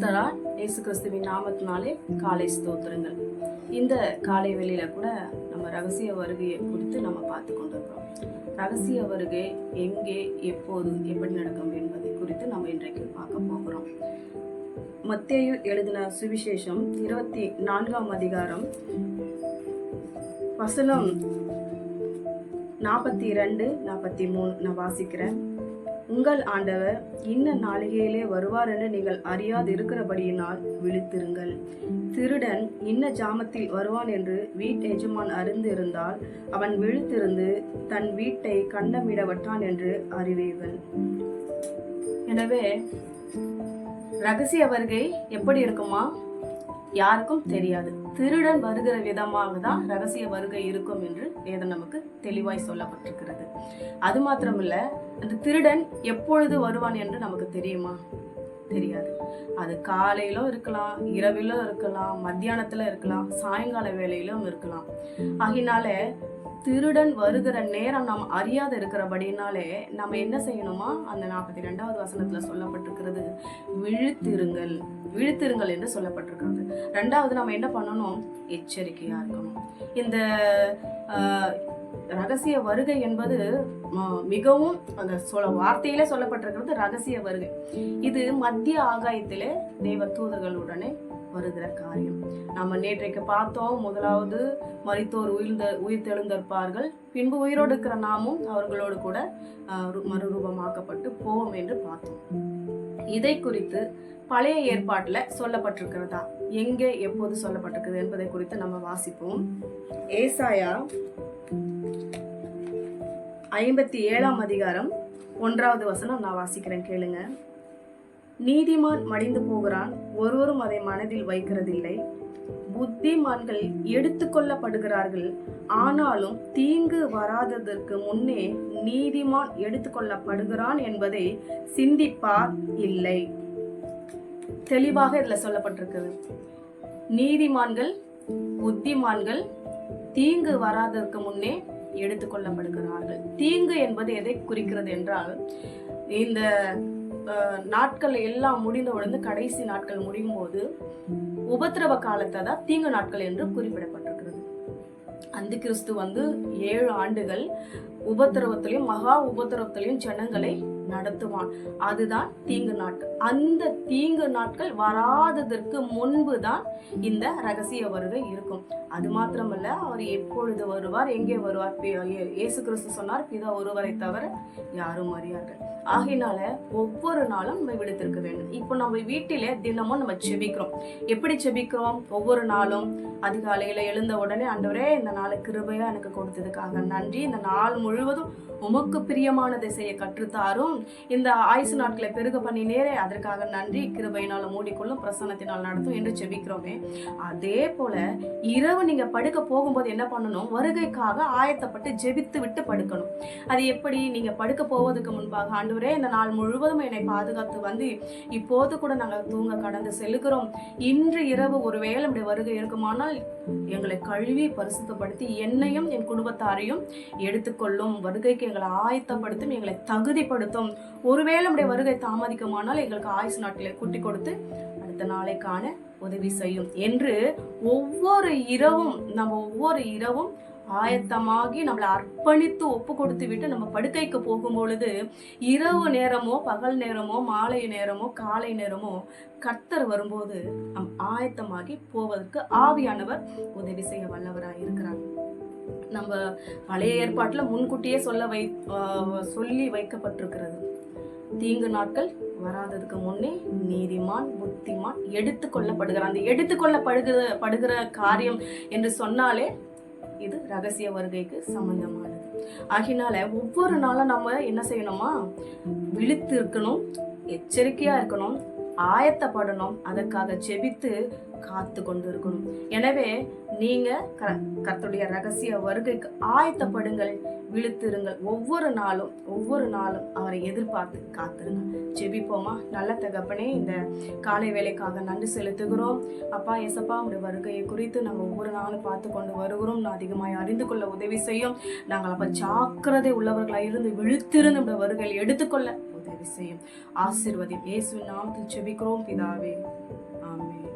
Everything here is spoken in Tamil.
கிறிஸ்தரா இயேசு கிறிஸ்துவின் நாமத்தினாலே காலை ஸ்தோத்திரங்கள். இந்த காலை வெளியில கூட நம்ம ரகசிய வருகையை குறித்து நம்ம பார்த்து கொண்டிருக்கிறோம். ரகசிய வருகை எங்கே எப்போது எப்படி நடக்கும் என்பதை குறித்து நம்ம இன்றைக்கு பார்க்க போகிறோம். மத்தேயு எழுதின சுவிசேஷம் இருபத்தி நான்காம் அதிகாரம் வசனம் நாற்பத்தி ரெண்டு நாற்பத்தி மூணு நான் வாசிக்கிறேன். உங்கள் ஆண்டவர் இன்ன நாளிகையிலே வருவார் என்று நீங்கள் அறியாது இருக்கிறபடியினால் விழித்திருங்கள். திருடன் இன்ன ஜாமத்தில் வருவான் என்று வீட்டு எஜமான் அறிந்திருந்தால் அவன் விழித்திருந்து தன் வீட்டை கண்டமிடவற்றான் என்று அறிவீர்கள். எனவே ரகசிய வருகை எப்படி இருக்குமா? யாருக்கும் தெரியாது. திருடன் வருகிற விதமாக தான் ரகசிய வருகை இருக்கும் என்று வேதம் நமக்கு தெளிவாய் சொல்லப்பட்டிருக்கிறது. அது மாத்திரமில்ல அந்த திருடன் எப்பொழுது வருவான் என்று நமக்கு தெரியுமா? தெரியாது. அது காலையிலும் இருக்கலாம் இரவிலும் இருக்கலாம் மத்தியானத்துல இருக்கலாம் சாயங்கால வேலையிலும் இருக்கலாம். ஆகினால திருடன் வருகிற நேரம் நாம் அறியாத இருக்கிறபடினாலே நம்ம என்ன செய்யணுமா? அந்த நாற்பத்தி ரெண்டாவது வசனத்துல சொல்லப்பட்டிருக்கிறது விழுத்திருங்கள். விழுத்திருங்கள் என்று சொல்லப்பட்டிருக்கிறது. ரெண்டாவது நம்ம என்ன பண்ணணும்? எச்சரிக்கையா இருக்கணும். இந்த ரகசிய வருகை என்பது மிகவும் அந்த சொல்ல வார்த்தையில சொல்லப்பட்டிருக்கிறது ரகசிய வருகை. இது மத்திய ஆகாயத்திலே தெய்வ தூதர்களுடனே வருகிற காரியம். நம்ம நேற்றைக்கு பார்த்தோம் முதலாவது மறித்தோர் உயிர்ந்த உயிர் தெழுந்திருப்பார்கள் பின்பு உயிரோடு இருக்கிற நாமும் அவர்களோடு கூட மறுரூபமாக்கப்பட்டு போவோம் என்று பார்த்தோம். இதை குறித்து பழைய ஏற்பாட்டில் சொல்லப்பட்டிருக்கிறதா? எங்கே எப்போது சொல்லப்பட்டிருக்குது என்பதை குறித்து நம்ம வாசிப்போம். ஏசாயா ஐம்பத்தி ஏழாம் அதிகாரம் ஒன்றாவது வசனம் நான் வாசிக்கிறேன் கேளுங்க. நீதிமான் மடிந்து போகிறான் ஒருவரும் அதை மனதில் வைக்கிறதில்லை. புத்திமான்கள் எடுத்துக்கொள்ளப்படுகிறார்கள் ஆனாலும் தீங்கு வராததற்கு முன்னே நீதிமான் எடுத்துக்கொள்ளப்படுகிறான் என்பதை சிந்திப்பார் இல்லை. தெளிவாக இதில் சொல்லப்பட்டிருக்குது. நீதிமான்கள் புத்திமான்கள் தீங்கு வராததற்கு முன்னே எடுத்துக்கொள்ளப்படுகிறார்கள். தீங்கு என்பது எதை குறிக்கிறது என்றால் இந்த நாட்கள் எல்லாம் முடிந்த உடனே கடைசி நாட்கள் முடியும் போது உபத்திரவ காலத்தை தான் தீங்கு நாட்கள் என்று குறிப்பிடப்பட்டிருக்கிறது. அந்த கிறிஸ்து வந்து ஏழு ஆண்டுகள் உபத்திரவத்திலையும் மகா உபத்திரவத்திலையும் ஜனங்களை நடத்துவான். அதுதான் தீங்கு நாட்கள். அந்த தீங்கு நாட்கள் வராததற்கு முன்பு தான் இந்த ரகசிய வருகை இருக்கும். அது மாத்திரமல்ல அவர் எப்பொழுது வருவார் எங்கே வருவார்? இயேசு கிறிஸ்து சொன்னார் பிதா ஒருவரை தவிர யாரும் அறியார்கள். ஆகையினால ஒவ்வொரு நாளும் நம்ம விடுத்திருக்க வேண்டும். இப்போ நம்ம வீட்டிலே தினமும் நம்ம செபிக்கிறோம். எப்படி செபிக்கிறோம்? ஒவ்வொரு நாளும். அதிகாலையில எழுந்த உடனே அண்டவரே இந்த நாளை கிருபையா எனக்கு கொடுத்ததுக்காக நன்றி. இந்த நாள் முழுவதும் உமக்கு பிரியமானதை செய்ய கற்றுத்தாரும். இந்த ஆயுசு நாட்களை பெருக பண்ணி நேரே அதற்காக நன்றி கிருபையினால் மூடிக்கொள்ளும் பிரசன்னத்தினால் நடத்தும் என்று செபிக்கிறோமே. அதே போல இரவு நீங்க படுக்க போகும்போது என்ன பண்ணணும்? வருகைக்காக ஆயத்தப்பட்டு ஜெபித்து விட்டு படுக்கணும். அது எப்படி? நீங்க படுக்க போவதற்கு முன்பாக ஆண்டவரே இந்த நாள் முழுவதும் என்னை பாதுகாத்து வந்து இப்போது கூட நாங்கள் தூங்க கடந்து செல்லுகிறோம். இன்று இரவு ஒருவேளை நம்முடைய வருகை இருக்குமானால் எங்களை கழுவி பரிசுத்தப்படுத்தி என்னையும் என் குடும்பத்தாரையும் எடுத்துக்கொள்ளும். வருகைக்கு எங்களை ஆயத்தப்படுத்தும் எங்களை தகுதிப்படுத்தும். ஒருவேளை நம்முடைய வருகை தாமதிக்குமானால் எங்களுக்கு ஆயுசு நாட்களை கூட்டி கொடுத்து அடுத்த நாளைக்கான உதவி செய்யும் என்று ஒவ்வொரு இரவும் நம்ம ஒவ்வொரு இரவும் ஆயத்தமாகி நம்மளை அர்ப்பணித்து ஒப்பு கொடுத்து விட்டு நம்ம படுக்கைக்கு போகும் பொழுது இரவு நேரமோ பகல் நேரமோ மாலை நேரமோ காலை நேரமோ கர்த்தர் வரும்போது நம் ஆயத்தமாகி போவதற்கு ஆவியானவர் உதவி செய்ய வல்லவராக இருக்கிறார் நம்ம பழைய ஏற்பாட்டில் முன்கூட்டியே சொல்ல வை சொல்லி வைக்கப்பட்டிருக்கிறது. தீங்கு நாட்கள் வராததுக்கு முன்னே நீதிமான் புத்திமான் எடுத்துக்கொள்ளப்படுகிறான் அந்த எடுத்துக்கொள்ளப்படுகிற படுகிற காரியம் என்று சொன்னாலே இது ரகசிய வருகைக்கு சம்பந்தமானது. ஆகினால ஒவ்வொரு நாளும் நம்ம என்ன செய்யணுமா? விழித்து இருக்கணும் எச்சரிக்கையாக இருக்கணும் ஆயத்தப்படணும். அதற்காக ஜெபித்து காத்து கொண்டு இருக்கணும் எனவே நீங்க க கர்த்தருடைய ரகசிய வருகைக்கு ஆயத்தப்படுங்கள் விழுத்திருங்கள். ஒவ்வொரு நாளும் ஒவ்வொரு நாளும் அவரை எதிர்பார்த்து காத்திருங்க. ஜெபிப்போமா? நல்ல தகப்பனே இந்த காலை வேலைக்காக நன்றி செலுத்துகிறோம். அப்பா எசப்பா உடைய வருகையை குறித்து நாங்கள் ஒவ்வொரு நாளும் பார்த்து கொண்டு வருகிறோம். நான் அதிகமாக அறிந்து கொள்ள உதவி செய்யும். நாங்கள் அப்ப ஜாக்கிரதை உள்ளவர்களாக இருந்து விழுத்திருந்து உடைய வருகையில் எடுத்துக்கொள்ள உதவி செய்யும் ஆசிர்வதியும். இயேசுவின் நாமத்தில் செபிக்கிறோம் பிதாவே. ஆமென்.